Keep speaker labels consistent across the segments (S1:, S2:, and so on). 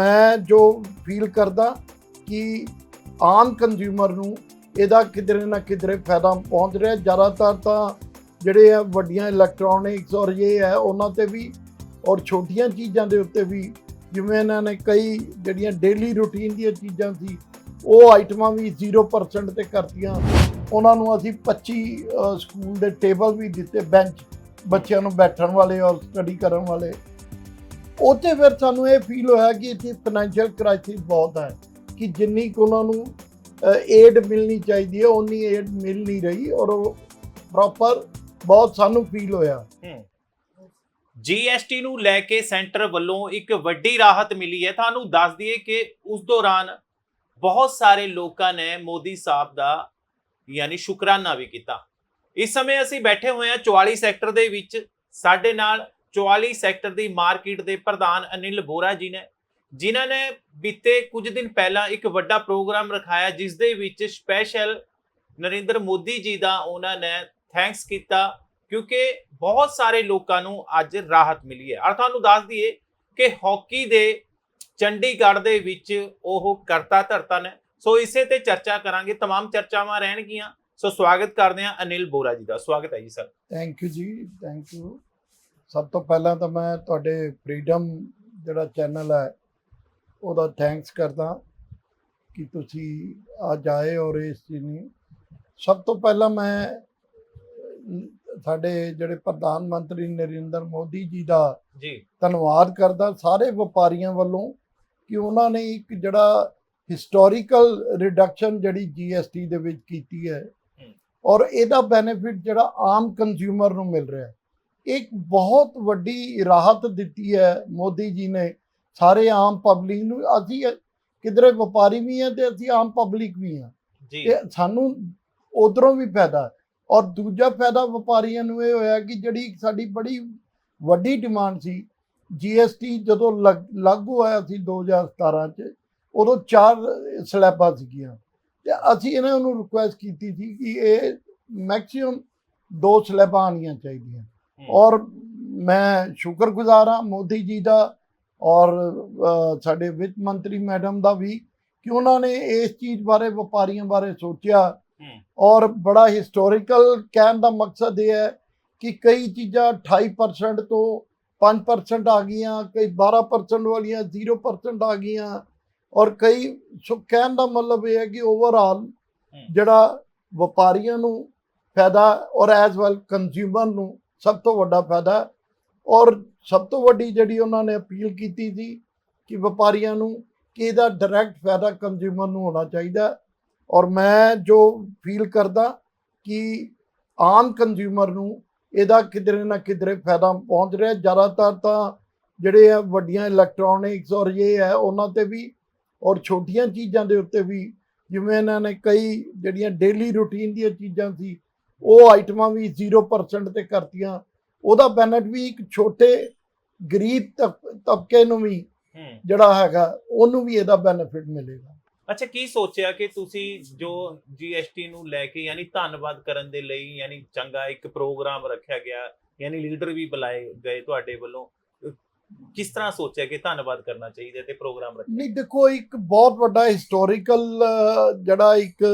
S1: ਮੈਂ ਜੋ ਫੀਲ ਕਰਦਾ ਕਿ ਆਮ ਕੰਜ਼ਿਊਮਰ ਨੂੰ ਇਹਦਾ ਕਿਧਰੇ ਨਾ ਕਿਧਰੇ ਫਾਇਦਾ ਪਹੁੰਚ ਰਿਹਾ। ਜ਼ਿਆਦਾਤਰ ਤਾਂ ਜਿਹੜੇ ਆ ਵੱਡੀਆਂ ਇਲੈਕਟ੍ਰੋਨਿਕਸ ਔਰ ਇਹ ਹੈ, ਉਹਨਾਂ ਤੇ ਵੀ ਔਰ ਛੋਟੀਆਂ ਚੀਜ਼ਾਂ ਦੇ ਉੱਤੇ ਵੀ, ਜਿਵੇਂ ਇਹਨਾਂ ਨੇ ਕਈ ਜਿਹੜੀਆਂ ਡੇਲੀ ਰੂਟੀਨ ਦੀਆਂ ਚੀਜ਼ਾਂ ਸੀ, ਉਹ ਆਈਟਮਾਂ ਵੀ 0% ਤੇ ਕਰਤੀਆਂ। ਉਹਨਾਂ ਨੂੰ ਅਸੀਂ 25 ਸਕੂਲ ਦੇ ਟੇਬਲ ਵੀ ਦਿੱਤੇ ਬੈਂਚ ਬੱਚਿਆਂ ਨੂੰ ਬੈਠਣ ਵਾਲੇ ਔਰ ਸਟੱਡੀ ਕਰਨ ਵਾਲੇ। ਉੱਥੇ ਫਿਰ ਸਾਨੂੰ ਇਹ ਫੀਲ ਹੋਇਆ ਕਿ ਇੱਥੇ ਫਾਈਨੈਂਸ਼ੀਅਲ ਕ੍ਰਾਈਸਿਸ ਬਹੁਤ ਹੈ, ਕਿ ਜਿੰਨੀ ਕੁ ਉਹਨਾਂ ਨੂੰ ਏਡ ਮਿਲਣੀ ਚਾਹੀਦੀ ਹੈ ਉਨੀ ਏਡ ਮਿਲ ਨਹੀਂ ਰਹੀ ਔਰ ਉਹ ਪ੍ਰੋਪਰ ਬਹੁਤ ਸਾਨੂੰ ਫੀਲ ਹੋਇਆ।
S2: ਜੀਐਸਟੀ ਨੂੰ ਲੈ ਕੇ ਸੈਂਟਰ ਵੱਲੋਂ ਇੱਕ ਵੱਡੀ ਰਾਹਤ ਮਿਲੀ ਹੈ। ਤੁਹਾਨੂੰ ਦੱਸ ਦਈਏ ਕਿ ਉਸ ਦੌਰਾਨ ਬਹੁਤ ਸਾਰੇ ਲੋਕਾਂ ਨੇ ਮੋਦੀ ਸਾਹਿਬ ਦਾ ਯਾਨੀ ਸ਼ੁਕਰਾਨਾ ਵੀ ਕੀਤਾ। ਇਸ ਸਮੇਂ ਅਸੀਂ ਬੈਠੇ ਹੋਏ ਹਾਂ 44 ਸੈਕਟਰ ਦੇ ਵਿੱਚ। ਸਾਡੇ ਨਾਲ 44 ਸੈਕਟਰ ਦੀ ਮਾਰਕੀਟ ਦੇ ਪ੍ਰਧਾਨ ਅਨਿਲ ਬੋਰਾ ਜੀ ਨੇ ਜਿਨ੍ਹਾਂ ਨੇ ਬੀਤੇ ਕੁਝ ਦਿਨ ਪਹਿਲਾਂ ਇੱਕ ਵੱਡਾ ਪ੍ਰੋਗਰਾਮ ਰਖਾਇਆ ਜਿਸ ਦੇ ਵਿੱਚ ਸਪੈਸ਼ਲ ਨਰਿੰਦਰ ਮੋਦੀ ਜੀ ਦਾ ਉਹਨਾਂ ਨੇ ਥੈਂਕਸ ਕੀਤਾ ਕਿਉਂਕਿ ਬਹੁਤ ਸਾਰੇ ਲੋਕਾਂ ਨੂੰ ਅੱਜ ਰਾਹਤ ਮਿਲੀ ਹੈ ਔਰ ਤੁਹਾਨੂੰ ਦੱਸ ਦਈਏ ਕਿ ਹਾਕੀ ਦੇ ਚੰਡੀਗੜ੍ਹ ਦੇ ਵਿੱਚ ਉਹ ਕਰਤਾ ਧਰਤਾ ਨੇ ਸੋ ਇਸੇ ਤੇ ਚਰਚਾ ਕਰਾਂਗੇ तमाम ਚਰਚਾਵਾਂ ਰਹਿਣਗੀਆਂ ਸੋ ਸਵਾਗਤ ਕਰਦੇ ਹਾਂ ਅਨਿਲ ਬੋਰਾ ਜੀ ਦਾ ਸਵਾਗਤ ਹੈ ਜੀ ਸਰ
S1: ਥੈਂਕ ਯੂ ਜੀ ਥੈਂਕ ਯੂ ਸਭ ਤੋਂ ਪਹਿਲਾਂ ਤਾਂ ਮੈਂ ਤੁਹਾਡੇ ਫਰੀडम ਜਿਹੜਾ ਚੈਨਲ ਹੈ ਉਹਦਾ ਥੈਂਕਸ ਕਰਦਾ ਕਿ ਤੁਸੀਂ ਅੱਜ ਆਏ ਔਰ ਇਸ ਚੀਜ਼ ਨੂੰ। ਸਭ ਤੋਂ ਪਹਿਲਾਂ ਮੈਂ ਸਾਡੇ ਜਿਹੜੇ ਪ੍ਰਧਾਨ ਮੰਤਰੀ ਨਰਿੰਦਰ ਮੋਦੀ ਜੀ ਦਾ
S2: ਜੀ।
S1: ਧੰਨਵਾਦ ਕਰਦਾ ਸਾਰੇ ਵਪਾਰੀਆਂ ਵੱਲੋਂ ਕਿ ਉਹਨਾਂ ਨੇ ਇੱਕ ਜਿਹੜਾ ਹਿਸਟੋਰੀਕਲ ਰਿਡਕਸ਼ਨ ਜਿਹੜੀ ਜੀਐਸਟੀ ਦੇ ਵਿੱਚ ਕੀਤੀ ਹੈ ਔਰ ਇਹਦਾ ਬੈਨੀਫਿਟ ਜਿਹੜਾ ਆਮ ਕੰਜ਼ਿਊਮਰ ਨੂੰ ਮਿਲ ਰਿਹਾ। ਹੈ ਇੱਕ ਬਹੁਤ ਵੱਡੀ ਰਾਹਤ ਦਿੱਤੀ ਹੈ ਮੋਦੀ ਜੀ ਨੇ। ਸਾਰੇ ਆਮ ਪਬਲਿਕ ਨੂੰ ਅਸੀਂ ਕਿਧਰੇ ਵਪਾਰੀ ਵੀ ਹਾਂ ਤੇ ਅਸੀਂ ਆਮ ਪਬਲਿਕ ਵੀ ਹਾਂ।
S2: ਜੀ।
S1: ਸਾਨੂੰ ਉਧਰੋਂ ਵੀ ਫਾਇਦਾ। ਔਰ ਦੂਜਾ ਫਾਇਦਾ ਵਪਾਰੀਆਂ ਨੂੰ ਇਹ ਹੋਇਆ ਕਿ ਜਿਹੜੀ ਸਾਡੀ ਬੜੀ ਵੱਡੀ ਡਿਮਾਂਡ ਸੀ ਜੀਐਸਟੀ ਜਦੋਂ ਲੱਗ- ਹੋਇਆ ਸੀ 2017 ਚ ਉਦੋਂ ਚਾਰ ਸਲੈਬਾਂ ਸੀਗੀਆਂ। ਤੇ ਅਸੀਂ ਇਹਨਾਂ ਨੂੰ ਰਿਕੁਐਸਟ ਕੀਤੀ ਸੀ ਕਿ ਇਹ ਮੈਕਸਿਮਮ ਦੋ ਸਲੈਬਾਂ ਆਉਣੀਆਂ ਚਾਹੀਦੀਆਂ। ਔਰ ਮੈਂ ਸ਼ੁਕਰਗੁਜ਼ਾਰ ਹਾਂ ਮੋਦੀ ਜੀ ਦਾ ਔਰ ਸਾਡੇ ਵਿੱਤ ਮੰਤਰੀ ਮੈਡਮ ਦਾ ਵੀ ਕਿ ਉਹਨਾਂ ਨੇ ਇਸ ਚੀਜ਼ ਬਾਰੇ ਵਪਾਰੀਆਂ ਬਾਰੇ ਸੋਚਿਆ। ਔਰ ਬੜਾ ਹਿਸਟੋਰੀਕਲ ਕਹਿਣ ਦਾ ਮਕਸਦ ਇਹ ਹੈ ਕਿ ਕਈ ਚੀਜ਼ਾਂ 28% ਤੋਂ 5% ਆ ਗਈਆਂ ਕਈ 12% ਵਾਲੀਆਂ 0% ਆ ਗਈਆਂ। ਔਰ ਕਈ ਕਹਿਣ ਦਾ ਮਤਲਬ ਇਹ ਹੈ ਕਿ ਓਵਰਆਲ ਜਿਹੜਾ ਵਪਾਰੀਆਂ ਨੂੰ ਫਾਇਦਾ ਔਰ ਐਜ਼ ਵੈਲ ਕੰਜ਼ਿਊਮਰ ਨੂੰ ਸਭ ਤੋਂ ਵੱਡਾ ਫਾਇਦਾ ਔਰ ਸਭ ਤੋਂ ਵੱਡੀ ਜਿਹੜੀ ਉਹਨਾਂ ਨੇ ਅਪੀਲ ਕੀਤੀ ਸੀ ਕਿ ਵਪਾਰੀਆਂ ਨੂੰ ਕਿ ਇਹਦਾ ਡਾਇਰੈਕਟ ਫਾਇਦਾ ਕੰਜ਼ਿਊਮਰ ਨੂੰ ਹੋਣਾ ਚਾਹੀਦਾ ਔਰ ਮੈਂ ਜੋ ਫੀਲ ਕਰਦਾ ਕਿ ਆਮ ਕੰਜ਼ਿਊਮਰ ਨੂੰ ਇਹਦਾ ਕਿਧਰੇ ਨਾ ਕਿਧਰੇ ਫਾਇਦਾ ਪਹੁੰਚ ਰਿਹਾ ਜ਼ਿਆਦਾਤਰ ਤਾਂ ਜਿਹੜੇ ਆ ਵੱਡੀਆਂ ਇਲੈਕਟ੍ਰੋਨਿਕਸ ਔਰ ਇਹ ਹੈ, ਉਹਨਾਂ ਤੇ ਵੀ ਔਰ ਛੋਟੀਆਂ ਚੀਜ਼ਾਂ ਦੇ ਉੱਤੇ ਵੀ ਜਿਵੇਂ ਇਹਨਾਂ ਨੇ ਕਈ ਜਿਹੜੀਆਂ ਡੇਲੀ ਰੂਟੀਨ ਦੀਆਂ ਚੀਜ਼ਾਂ ਸੀ ਉਹ ਆਈਟਮਾਂ ਵੀ 0% ਤੇ ਕਰਤੀਆਂ। ਉਹਦਾ ਬੈਨੇਫਿਟ ਵੀ ਇੱਕ ਛੋਟੇ ਗਰੀਬ ਤਬ- ਤਬਕੇ ਨੂੰ ਵੀ ਜਿਹੜਾ ਹੈਗਾ ਉਹਨੂੰ ਵੀ ਇਹਦਾ ਬੈਨੀਫਿਟ ਮਿਲੇਗਾ।
S2: ਅੱਛਾ ਕੀ ਸੋਚਿਆ ਕਿ ਤੁਸੀਂ ਜੋ ਜੀਐਸਟੀ ਨੂੰ ਲੈ ਕੇ ਯਾਨੀ ਧੰਨਵਾਦ ਕਰਨ ਦੇ ਲਈ ਯਾਨੀ ਚੰਗਾ ਇੱਕ ਪ੍ਰੋਗਰਾਮ ਰੱਖਿਆ ਗਿਆ ਯਾਨੀ ਲੀਡਰ ਵੀ ਬੁਲਾਏ ਗਏ ਤੁਹਾਡੇ ਵੱਲੋਂ ਕਿਸ ਤਰ੍ਹਾਂ ਸੋਚਿਆ ਕਿ ਧੰਨਵਾਦ ਕਰਨਾ ਚਾਹੀਦਾ ਤੇ ਪ੍ਰੋਗਰਾਮ ਰੱਖਿਆ?
S1: ਨਹੀਂ ਦੇਖੋ ਇੱਕ ਬਹੁਤ ਵੱਡਾ ਹਿਸਟੋਰੀਕਲ ਜਿਹੜਾ ਇੱਕ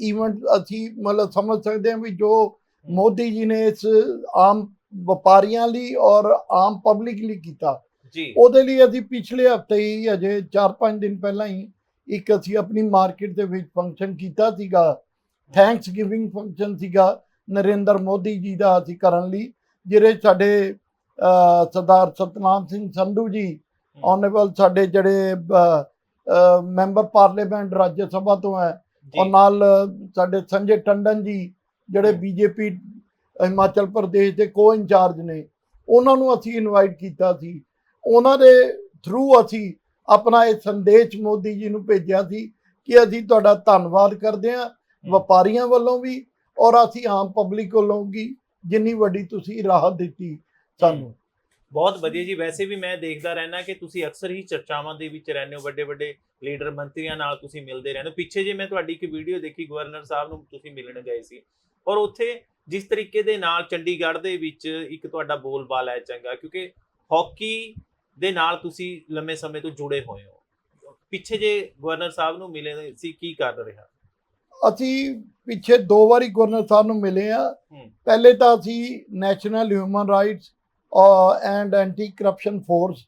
S1: ਇਵੈਂਟ ਅਸੀਂ ਮਤਲਬ ਸਮਝ ਸਕਦੇ ਹਾਂ ਵੀ ਜੋ ਮੋਦੀ ਜੀ ਨੇ ਇਸ ਆਮ ਵਪਾਰੀਆਂ ਲਈ ਔਰ ਆਮ ਪਬਲਿਕ ਲਈ ਕੀਤਾ।
S2: ਜੀ।
S1: ਉਹਦੇ ਲਈ ਅਸੀਂ ਪਿਛਲੇ ਹਫ਼ਤੇ ਹੀ ਅਜੇ 4-5 ਦਿਨ ਪਹਿਲਾਂ ਹੀ ਇੱਕ ਅਸੀਂ ਆਪਣੀ ਮਾਰਕੀਟ ਦੇ ਵਿੱਚ ਫੰਕਸ਼ਨ ਕੀਤਾ ਸੀਗਾ। ਥੈਂਕਸ ਗਿਵਿੰਗ ਫੰਕਸ਼ਨ ਸੀਗਾ ਨਰਿੰਦਰ ਮੋਦੀ ਜੀ ਦਾ ਅਸੀਂ ਕਰਨ ਲਈ ਜਿਹੜੇ ਸਾਡੇ ਸਰਦਾਰ ਸਤਨਾਮ ਸਿੰਘ ਸੰਧੂ ਜੀ ਆਨਰੇਬਲ ਸਾਡੇ ਜਿਹੜੇ ਮੈਂਬਰ ਪਾਰਲੀਮੈਂਟ ਰਾਜ ਸਭਾ ਤੋਂ ਹੈ ਔਰ ਨਾਲ ਸਾਡੇ ਸੰਜੇ ਟੰਡਨ ਜੀ ਜਿਹੜੇ। ਬੀਜੇਪੀ ਹਿਮਾਚਲ ਪ੍ਰਦੇਸ਼ ਦੇ ਕੋ ਇੰਚਾਰਜ ਨੇ ਉਹਨਾਂ ਨੂੰ ਅਸੀਂ ਇਨਵਾਈਟ ਕੀਤਾ ਸੀ। ਉਹਨਾਂ ਦੇ ਥਰੂ ਅਸੀਂ ਆਪਣਾ ਇਹ ਸੰਦੇਸ਼ ਮੋਦੀ ਜੀ ਨੂੰ ਭੇਜਿਆ ਸੀ ਕਿ ਅਸੀਂ ਤੁਹਾਡਾ ਧੰਨਵਾਦ ਕਰਦੇ ਹਾਂ ਵਪਾਰੀਆਂ ਵੱਲੋਂ ਵੀ ਔਰ ਅਸੀਂ ਆਮ ਪਬਲਿਕ ਵੱਲੋਂ ਵੀ ਜਿੰਨੀ ਵੱਡੀ ਤੁਸੀਂ ਰਾਹਤ ਦਿੱਤੀ ਸਾਨੂੰ।
S2: ਬਹੁਤ ਵਧੀਆ ਜੀ। ਵੈਸੇ ਵੀ ਮੈਂ ਦੇਖਦਾ ਰਹਿਣਾ ਕਿ ਤੁਸੀਂ ਅਕਸਰ ਹੀ ਚਰਚਾਵਾਂ ਦੇ ਵਿੱਚ ਰਹਿੰਦੇ ਹੋ ਵੱਡੇ ਵੱਡੇ ਲੀਡਰ ਮੰਤਰੀਆਂ ਨਾਲ ਤੁਸੀਂ ਮਿਲਦੇ ਰਹਿੰਦੇ ਹੋ। ਪਿੱਛੇ ਜੇ ਮੈਂ ਤੁਹਾਡੀ ਇੱਕ ਵੀਡੀਓ ਦੇਖੀ ਗਵਰਨਰ ਸਾਹਿਬ ਨੂੰ ਤੁਸੀਂ ਮਿਲਣ ਗਏ ਸੀ। ਔਰ ਉੱਥੇ ਜਿਸ ਤਰੀਕੇ ਦੇ ਨਾਲ ਚੰਡੀਗੜ੍ਹ ਦੇ ਵਿੱਚ ਇੱਕ ਤੁਹਾਡਾ ਬੋਲਬਾਲਾ ਹੈ ਚੰਗਾ ਕਿਉਂਕਿ ਹਾਕੀ ਦੇ ਨਾਲ ਤੁਸੀਂ ਲੰਮੇ ਸਮੇਂ ਤੋਂ ਜੁੜੇ ਹੋਏ ਹੋ। ਪਿੱਛੇ ਜੇ ਗਵਰਨਰ ਸਾਹਿਬ ਨੂੰ ਮਿਲੇ ਸੀ ਕੀ ਕਰ ਰਿਹਾ?
S1: ਅਸੀਂ ਪਿੱਛੇ ਦੋ ਵਾਰੀ ਗਵਰਨਰ ਸਾਹਿਬ ਨੂੰ ਮਿਲੇ ਆ। ਪਹਿਲੇ ਤਾਂ ਅਸੀਂ National Human Rights and Anti Corruption Force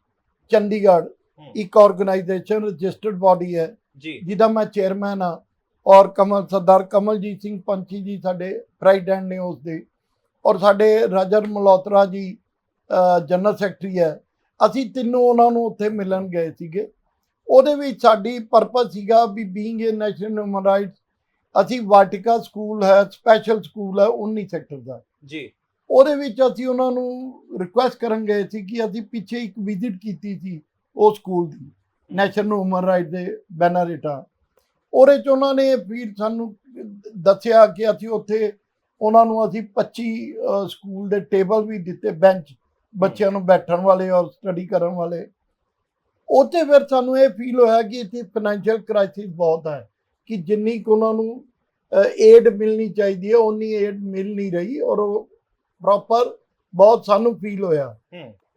S2: Chandigarh.
S1: ਇੱਕ ਆਰਗੇਨਾਈਜੇਸ਼ਨ ਰਜਿਸਟਰਡ ਬਾਡੀ ਹੈ ਜਿਹਦਾ ਮੈਂ ਚੇਅਰਮੈਨ ਆ ਔਰ ਕਮਲ ਸਰਦਾਰ ਕਮਲਜੀਤ ਸਿੰਘ ਪੰਚੀ ਜੀ ਸਾਡੇ ਪ੍ਰੈਜ਼ੀਡੈਂਟ ਨੇ ਉਸ ਦੇ ਔਰ ਸਾਡੇ ਰਾਜਰ ਮਲਹੋਤਰਾ ਜੀ ਜਨਰਲ ਸੈਕਟਰੀ ਹੈ। ਅਸੀਂ ਤਿੰਨੋਂ ਉਹਨਾਂ ਨੂੰ ਉੱਥੇ ਮਿਲਣ ਗਏ ਸੀਗੇ। ਉਹਦੇ ਵਿੱਚ ਸਾਡੀ ਪਰਪਸ ਸੀਗਾ ਵੀ being a national human rights ਅਸੀਂ ਵਾਟਿਕਾ ਸਕੂਲ ਹੈ ਸਪੈਸ਼ਲ ਸਕੂਲ ਹੈ 19 ਸੈਕਟਰ ਦਾ।
S2: ਜੀ।
S1: ਉਹਦੇ ਵਿੱਚ ਅਸੀਂ ਉਹਨਾਂ ਨੂੰ ਰਿਕੁਐਸਟ ਕਰਨ ਗਏ ਸੀ ਕਿ ਅਸੀਂ ਪਿੱਛੇ ਇੱਕ ਵਿਜ਼ਿਟ ਕੀਤੀ ਸੀ ਉਹ ਸਕੂਲ ਦੀ ਨੈਸ਼ਨਲ ਹਿਊਮਨ ਰਾਈਟ ਦੇ ਬੈਨਰ ਹੇਠਾਂ। ਉਹਦੇ ਚ ਉਹਨਾਂ ਨੇ ਫਿਰ ਸਾਨੂੰ ਦੱਸਿਆ ਕਿ ਅਸੀਂ ਉੱਥੇ ਉਹਨਾਂ ਨੂੰ ਅਸੀਂ 25 ਸਕੂਲ ਦੇ ਟੇਬਲ ਵੀ ਦਿੱਤੇ ਬੈਂਚ ਬੱਚਿਆਂ ਨੂੰ ਬੈਠਣ ਵਾਲੇ ਔਰ ਸਟੱਡੀ ਕਰਨ ਵਾਲੇ। ਉੱਥੇ ਫਿਰ ਸਾਨੂੰ ਇਹ ਫੀਲ ਹੋਇਆ ਕਿ ਇੱਥੇ ਫਾਈਨੈਂਸ਼ੀਅਲ ਕ੍ਰਾਈਸਿਸ ਬਹੁਤ ਹੈ, ਕਿ ਜਿੰਨੀ ਕੁ ਉਹਨਾਂ ਨੂੰ ਏਡ ਮਿਲਣੀ ਚਾਹੀਦੀ ਹੈ ਉਨੀ ਏਡ ਮਿਲ ਨਹੀਂ ਰਹੀ ਔਰ ਉਹ ਪ੍ਰੋਪਰ ਬਹੁਤ ਸਾਨੂੰ ਫੀਲ ਹੋਇਆ।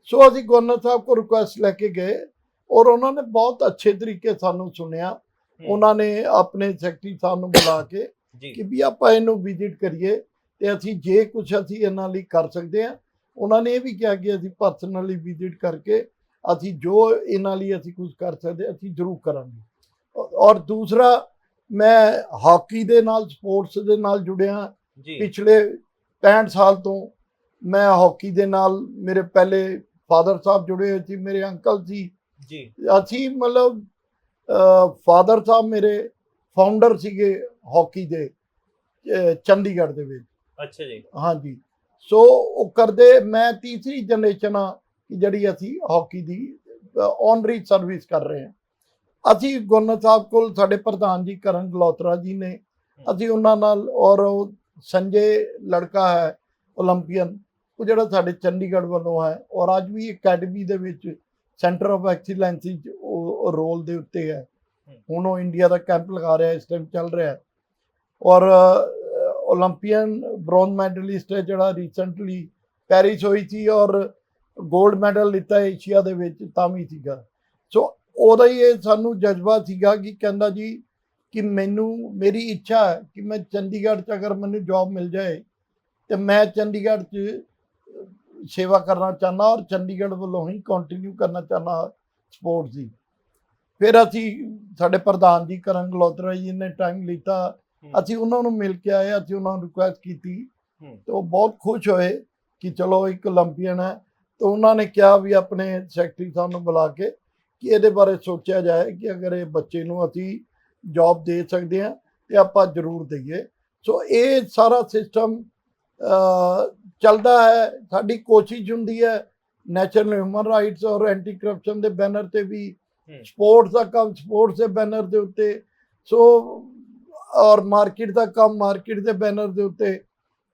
S1: ਸੋ ਅਸੀਂ ਗਵਰਨਰ ਸਾਹਿਬ ਕੋ ਰਿਕੁਐਸਟ ਲੈ ਕੇ ਗਏ ਔਰ ਉਹਨਾਂ ਨੇ ਬਹੁਤ ਅੱਛੇ ਤਰੀਕੇ ਸਾਨੂੰ ਸੁਣਿਆ। ਉਹਨਾਂ ਨੇ ਆਪਣੇ ਸੈਕਟਰੀ ਸਾਹਿਬ ਨੂੰ ਬੁਲਾ ਕੇ ਕਿ ਵੀ ਆਪਾਂ ਇਹਨੂੰ ਵਿਜ਼ਿਟ ਕਰੀਏ ਤੇ ਅਸੀਂ ਜੇ ਕੁਝ ਅਸੀਂ ਇਹਨਾਂ ਲਈ ਕਰ ਸਕਦੇ ਹਾਂ ਉਹਨਾਂ ਨੇ ਇਹ ਵੀ ਕਿਹਾ ਕਿ ਅਸੀਂ ਪਰਸਨਲੀ ਵਿਜ਼ਿਟ ਕਰਕੇ ਅਸੀਂ ਜੋ ਇਹਨਾਂ ਲਈ ਅਸੀਂ ਕੁਝ ਕਰ ਸਕਦੇ ਅਸੀਂ ਜ਼ਰੂਰ ਕਰਾਂਗੇ। ਔਰ ਦੂਸਰਾ ਮੈਂ ਹਾਕੀ ਦੇ ਨਾਲ ਸਪੋਰਟਸ ਦੇ ਨਾਲ ਜੁੜਿਆ। ਪਿਛਲੇ 65 ਸਾਲ ਤੋਂ ਮੈਂ ਹਾਕੀ ਦੇ ਨਾਲ ਮੇਰੇ ਪਹਿਲੇ ਫਾਦਰ ਸਾਹਿਬ ਜੁੜੇ ਹੋਏ ਸੀ ਮੇਰੇ ਅੰਕਲ ਸੀ।
S2: ਜੀ।
S1: ਅਸੀਂ ਮਤਲਬ ਫਾਦਰ ਸਾਹਿਬ ਮੇਰੇ ਫਾਊਂਡਰ ਸੀਗੇ ਹਾਕੀ ਦੇ ਚੰਡੀਗੜ੍ਹ ਦੇ ਵਿੱਚ।
S2: ਅੱਛਾ ਜੀ।
S1: ਹਾਂਜੀ। ਸੋ ਉਹ ਕਰਦੇ ਮੈਂ ਤੀਸਰੀ ਜਨਰੇਸ਼ਨ ਆ ਕਿ ਜਿਹੜੀ ਅਸੀਂ ਹਾਕੀ ਦੀ ਔਨਰੀ ਸਰਵਿਸ ਕਰ ਰਹੇ ਹਾਂ। ਅਸੀਂ ਗਵਰਨਰ ਸਾਹਿਬ ਕੋਲ ਸਾਡੇ ਪ੍ਰਧਾਨ ਜੀ ਕਰਨ ਗਲੋਤਰਾ ਜੀ ਨੇ ਅਸੀਂ ਉਹਨਾਂ ਨਾਲ ਔਰ ਸੰਜੇ ਲੜਕਾ ਹੈ 올림픽ਨ ਉਹ ਜਿਹੜਾ ਸਾਡੇ ਚੰਡੀਗੜ੍ਹ ਵੱਲੋਂ ਹੈ ਔਰ ਅੱਜ ਵੀ ਅਕੈਡਮੀ ਦੇ ਵਿੱਚ ਸੈਂਟਰ ਆਫ ਐਕਸੀਲੈਂਸ 'ਚ ਉਹ ਰੋਲ ਦੇ ਉੱਤੇ ਹੈ। ਹੁਣ ਉਹ ਇੰਡੀਆ ਦਾ ਕੈਂਪ ਲਗਾ ਰਿਹਾ ਇਸ ਟਾਈਮ ਚੱਲ ਰਿਹਾ ਔਰ 올림픽ਨ ਬ੍ਰੌਂਜ਼ ਮੈਡਲਿਸਟ ਹੈ ਜਿਹੜਾ ਰੀਸੈਂਟਲੀ ਪੈਰਿਸ ਹੋਈ ਸੀ ਔਰ ਗੋਲਡ ਮੈਡਲ ਲਿੱਤਾ ਏਸ਼ੀਆ ਦੇ ਵਿੱਚ ਤਾਂ ਵੀ ਸੀਗਾ। ਸੋ ਉਹਦਾ ਹੀ ਇਹ ਸਾਨੂੰ ਜਜ਼ਬਾ ਸੀਗਾ ਕਿ ਕਹਿੰਦਾ ਜੀ ਕਿ ਮੈਨੂੰ ਮੇਰੀ ਇੱਛਾ ਕਿ ਮੈਂ ਚੰਡੀਗੜ੍ਹ 'ਚ ਅਗਰ ਮੈਨੂੰ ਜੌਬ ਮਿਲ ਜਾਏ ਤੇ ਮੈਂ ਚੰਡੀਗੜ੍ਹ 'ਚ ਸੇਵਾ ਕਰਨਾ ਚਾਹਨਾ ਔਰ ਚੰਡੀਗੜ੍ਹ ਵੱਲੋਂ ਹੀ ਕੰਟੀਨਿਊ ਕਰਨਾ ਚਾਹਨਾ ਸਪੋਰਟਸ ਦੀ ਫਿਰ ਅਸੀਂ ਸਾਡੇ ਪ੍ਰਧਾਨ ਜੀ ਕਰਨ ਗਲੋਤਰਾ ਜੀ ਨੇ ਟਾਈਮ ਲੀਤਾ। ਅਸੀਂ ਉਹਨਾਂ ਨੂੰ ਮਿਲ ਕੇ ਆਏ ਅਸੀਂ ਉਹਨਾਂ ਨੂੰ ਰਿਕੁਐਸਟ ਕੀਤੀ। ਤੇ ਉਹ ਬਹੁਤ ਖੁਸ਼ ਹੋਏ ਕਿ ਚਲੋ ਇੱਕ 올림픽ਨ ਹੈ। ਤੇ ਉਹਨਾਂ ਨੇ ਕਿਹਾ ਵੀ ਆਪਣੇ ਸੈਕਟਰੀ ਸਾਹਿਬ ਨੂੰ ਬੁਲਾ ਕੇ ਕਿ ਇਹਦੇ ਬਾਰੇ ਸੋਚਿਆ ਜਾਏ ਕਿ ਅਗਰ ਇਹ ਬੱਚੇ ਨੂੰ ਅਸੀਂ ਜੌਬ ਦੇ ਸਕਦੇ ਹਾਂ ਤੇ ਆਪਾਂ ਜ਼ਰੂਰ ਦਈਏ। ਸੋ ਇਹ ਸਾਰਾ ਸਿਸਟਮ ਚੱਲਦਾ ਹੈ। ਸਾਡੀ ਕੋਸ਼ਿਸ਼ ਹੁੰਦੀ ਹੈ ਨੈਸ਼ਨਲ ਹਿਊਮਨ ਰਾਈਟਸ ਔਰ ਐਂਟੀ ਕਰਪਸ਼ਨ ਦੇ ਬੈਨਰ ਤੇ ਵੀ। ਸਪੋਰਟਸ ਦਾ ਕੰਮ ਸਪੋਰਟਸ ਦੇ ਬੈਨਰ ਦੇ ਉੱਤੇ। ਸੋ ਔਰ ਮਾਰਕੀਟ ਦਾ ਕੰਮ ਮਾਰਕੀਟ ਦੇ ਬੈਨਰ ਦੇ ਉੱਤੇ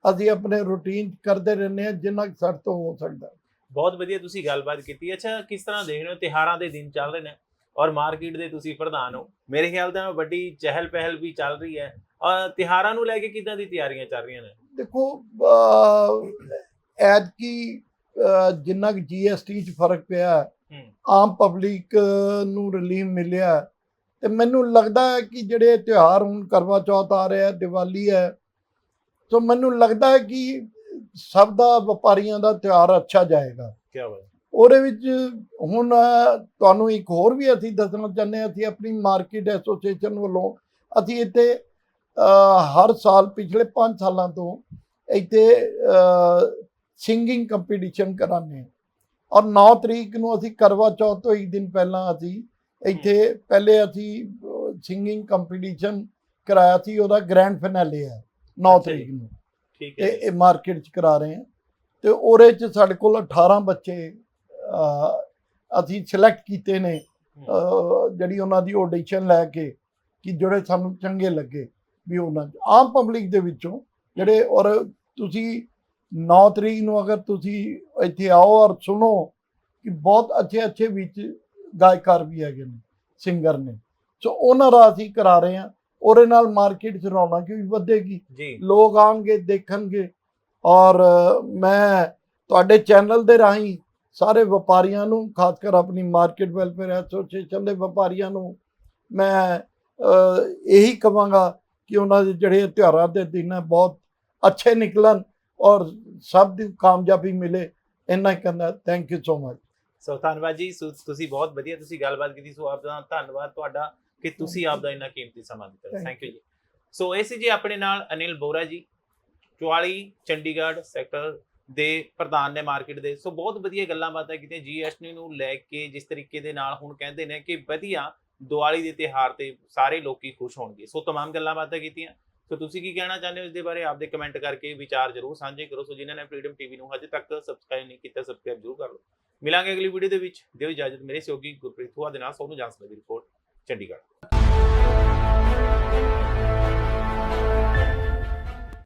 S1: ਅਸੀਂ ਆਪਣੇ ਰੂਟੀਨ ਕਰਦੇ ਰਹਿੰਦੇ ਹਾਂ ਜਿੰਨਾ ਕੁ ਸਾਡੇ ਤੋਂ ਹੋ ਸਕਦਾ।
S2: ਬਹੁਤ ਵਧੀਆ ਤੁਸੀਂ ਗੱਲਬਾਤ ਕੀਤੀ। ਅੱਛਾ ਕਿਸ ਤਰ੍ਹਾਂ ਦੇਖ ਰਹੇ ਹੋ? ਤਿਹਾਰਾਂ ਦੇ ਦਿਨ ਚੱਲ ਰਹੇ ਨੇ। ਔਰ ਮਾਰਕੀਟ ਦੇ ਤੁਸੀਂ ਪ੍ਰਧਾਨ ਹੋ। ਮੇਰੇ ਖਿਆਲ ਨਾਲ ਵੱਡੀ ਚਹਿਲ ਪਹਿਲ ਵੀ ਚੱਲ ਰਹੀ ਹੈ। ਔਰ ਤਿਹਾਰਾਂ ਨੂੰ ਲੈ ਕੇ ਕਿਦਾਂ ਦੀ ਤਿਆਰੀਆਂ ਚੱਲ ਰਹੀਆਂ ਨੇ?
S1: ਦੇਖੋ ਐਡ ਕੀ ਜਿੰਨਾ ਕਿ ਜੀਐਸਟੀ 'ਚ ਫ਼ਰਕ ਪਿਆ ਆਮ ਪਬਲਿਕ ਨੂੰ ਰਿਲੀਫ ਮਿਲਿਆ ਤੇ ਮੈਨੂੰ ਲੱਗਦਾ ਹੈ ਕਿ ਜਿਹੜੇ ਤਿਉਹਾਰ ਹੁਣ ਕਰਵਾ ਚੌਥ ਆ ਰਿਹਾ ਹੈ ਦੀਵਾਲੀ ਹੈ ਸੋ ਮੈਨੂੰ ਲੱਗਦਾ ਹੈ ਕਿ ਸਭ ਦਾ ਵਪਾਰੀਆਂ ਦਾ ਤਿਉਹਾਰ ਅੱਛਾ ਜਾਏਗਾ।
S2: ਕੀ ਬਾਤ
S1: ਉਹਦੇ ਵਿੱਚ ਹੁਣ ਤੁਹਾਨੂੰ ਇੱਕ ਹੋਰ ਵੀ ਅਸੀਂ ਦੱਸਣਾ ਚਾਹੁੰਦੇ ਹਾਂ ਅਸੀਂ ਆਪਣੀ ਮਾਰਕੀਟ ਐਸੋਸੀਏਸ਼ਨ ਵੱਲੋਂ ਅਸੀਂ ਇੱਥੇ ਹਰ ਸਾਲ ਪਿਛਲੇ 5 ਸਾਲਾਂ ਤੋਂ ਇੱਥੇ ਸਿੰਗਿੰਗ ਕੰਪੀਟੀਸ਼ਨ ਕਰਾਉਂਦੇ ਹਾਂ। ਔਰ 9 ਤਰੀਕ ਨੂੰ ਅਸੀਂ ਕਰਵਾ ਚੌਥ ਤੋਂ ਇੱਕ ਦਿਨ ਪਹਿਲਾਂ ਅਸੀਂ ਇੱਥੇ ਪਹਿਲੇ ਅਸੀਂ ਸਿੰਗਿੰਗ ਕੰਪੀਟੀਸ਼ਨ ਕਰਾਇਆ ਸੀ ਉਹਦਾ ਗ੍ਰੈਂਡ ਫਾਈਨਲੇ ਹੈ 9
S2: ਅੱਛਾ ਜੀ।
S1: ਤਰੀਕ ਨੂੰ।
S2: ਠੀਕ ਹੈ
S1: ਇਹ ਮਾਰਕੀਟ ਚ ਕਰਾ ਰਹੇ ਹਾਂ। ਤੇ ਉਹਦੇ ਚ ਸਾਡੇ ਕੋਲ 18 ਬੱਚੇ ਅਸੀਂ ਸਿਲੈਕਟ ਕੀਤੇ ਨੇ ਜਿਹੜੀ ਉਹਨਾਂ ਦੀ ਆਡੀਸ਼ਨ ਲੈ ਕੇ ਕਿ ਜਿਹੜੇ ਸਾਨੂੰ ਚੰਗੇ ਲੱਗੇ ਵੀ ਉਹਨਾਂ। ਆਮ ਪਬਲਿਕ ਦੇ ਵਿੱਚੋਂ ਜਿਹੜੇ ਔਰ ਤੁਸੀਂ 9 ਤਰੀਕ ਨੂੰ ਅਗਰ ਤੁਸੀਂ ਇੱਥੇ ਆਓ ਔਰ ਸੁਣੋ ਕਿ ਬਹੁਤ ਅੱਛੇ ਅੱਛੇ ਵਿੱਚ ਗਾਇਕਾਰ ਵੀ ਹੈਗੇ ਨੇ ਸਿੰਗਰ ਨੇ। ਸੋ ਉਹਨਾਂ ਦਾ ਅਸੀਂ ਕਰਾ ਰਹੇ ਹਾਂ ਉਹਦੇ ਨਾਲ ਮਾਰਕੀਟ 'ਚ ਰੌਣਕ ਵੀ ਵਧੇਗੀ। ਲੋਕ ਆਣਗੇ ਦੇਖਣਗੇ। ਔਰ ਮੈਂ ਤੁਹਾਡੇ ਚੈਨਲ ਦੇ ਰਾਹੀਂ ਸਾਰੇ ਵਪਾਰੀਆਂ ਨੂੰ ਖਾਸ ਕਰ ਆਪਣੀ ਮਾਰਕੀਟ ਵੈਲਫੇਅਰ ਐਸੋਸੀਏਸ਼ਨ ਦੇ ਵਪਾਰੀਆਂ ਨੂੰ ਮੈਂ ਇਹੀ ਕਵਾਂਗਾ ਕਿ ਉਹਨਾਂ ਦੇ ਜਿਹੜੇ ਤਿਉਹਾਰਾਂ ਦੇ ਦਿਨ ਹੈ ਬਹੁਤ ਅੱਛੇ ਨਿਕਲਣ ਔਰ ਸਭ ਦੀ ਕਾਮਯਾਬੀ ਮਿਲੇ ਇੰਨਾ ਹੀ ਕਹਿੰਦਾ thank you so much
S2: so ਧੰਨਵਾਦ ਜੀ ਤੁਸੀਂ ਬਹੁਤ ਵਧੀਆ ਤੁਸੀਂ ਗੱਲਬਾਤ ਕੀਤੀ ਸੋ ਆਪ ਦਾ ਧੰਨਵਾਦ ਤੁਹਾਡਾ ਕਿ ਤੁਸੀਂ ਆਪ ਦਾ ਇੰਨਾ ਕੀਮਤੀ ਸਮਾਂ ਦਿੱਤਾ। ਥੈਂਕ ਯੂ ਜੀ। ਸੋ ਇਹ ਸੀ ਜੀ ਆਪਣੇ ਨਾਲ ਅਨਿਲ ਬੋਰਾ ਜੀ 44 ਚੰਡੀਗੜ੍ਹ ਸੈਕਟਰ ਦੇ ਪ੍ਰਧਾਨ ਨੇ ਮਾਰਕੀਟ ਦੇ। ਸੋ ਬਹੁਤ ਵਧੀਆ ਗੱਲਾਂ ਬਾਤਾਂ ਕੀਤੀਆਂ। ਜੀ ਐੱਸ ਟੀ ਨੂੰ ਲੈ ਕੇ ਜਿਸ ਤਰੀਕੇ ਦੇ ਨਾਲ ਹੁਣ ਕਹਿੰਦੇ ਨੇ ਕਿ ਵਧੀਆ ਦੀਵਾਲੀ ਦੇ ਤਿਹਾਰ ਤੇ ਸਾਰੇ ਲੋਕੀ ਖੁਸ਼ ਹੋਣਗੇ। ਸੋ तमाम ਗੱਲਾਂ ਬਾਤਾਂ ਕੀਤੀਆਂ। ਸੋ ਤੁਸੀਂ ਕੀ ਕਹਿਣਾ ਚਾਹੁੰਦੇ ਹੋ ਇਸ ਦੇ ਬਾਰੇ? ਆਪਦੇ ਕਮੈਂਟ ਕਰਕੇ ਵਿਚਾਰ ਜ਼ਰੂਰ ਸਾਂਝੇ ਕਰੋ। ਸੋ ਜਿਨ੍ਹਾਂ ਨੇ ਫ੍ਰੀडम ਟੀਵੀ ਨੂੰ ਹਜੇ ਤੱਕ ਸਬਸਕ੍ਰਾਈਬ ਨਹੀਂ ਕੀਤਾ ਸਬਸਕ੍ਰਾਈਬ ਜ਼ਰੂਰ ਕਰ ਲਓ। ਮਿਲਾਂਗੇ ਅਗਲੀ ਵੀਡੀਓ ਦੇ ਵਿੱਚ। ਦਿਓ ਇਜਾਜ਼ਤ ਮੇਰੇ ਸਹਿਯੋਗੀ ਗੁਰਪ੍ਰੀਤ ਹੁਆ ਦੇ ਨਾਲ। ਸੋਨੂੰ ਜਾਂਸਲੇ ਦੀ ਰਿਪੋਰਟ ਚੰਡੀਗੜ੍ਹ।